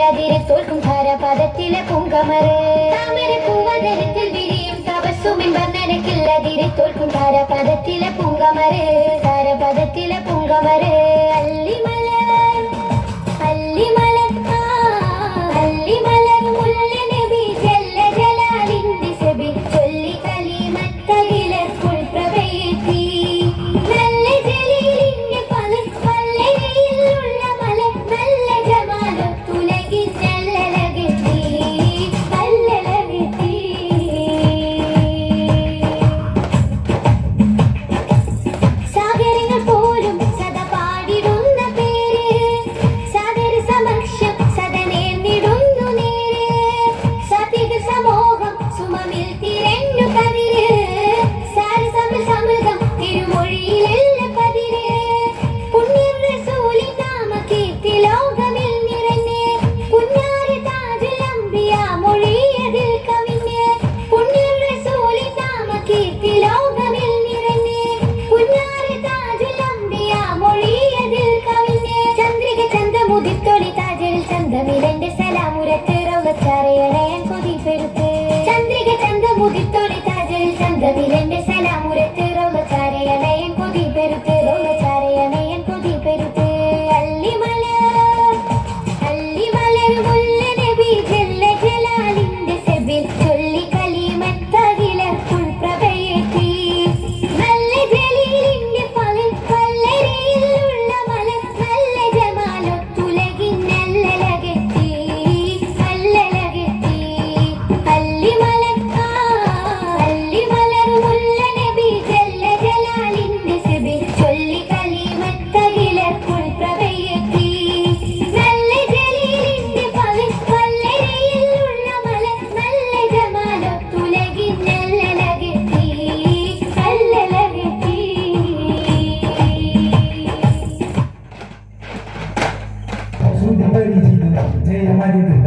കടലതിരെ തോൽക്കും ധരപദത്തിലെ പുങ്കമറ് താമരപ്പൂവതരത്തിൽ വിരിയും തപസ്സുമിൻ വർണനക്കില്ലതിരെ തോൽക്കും ധരപദത്തിലെ പുങ്കമറ് ധരപദത്തിലെ പുങ്കമറ് കാര്യത്തിൽ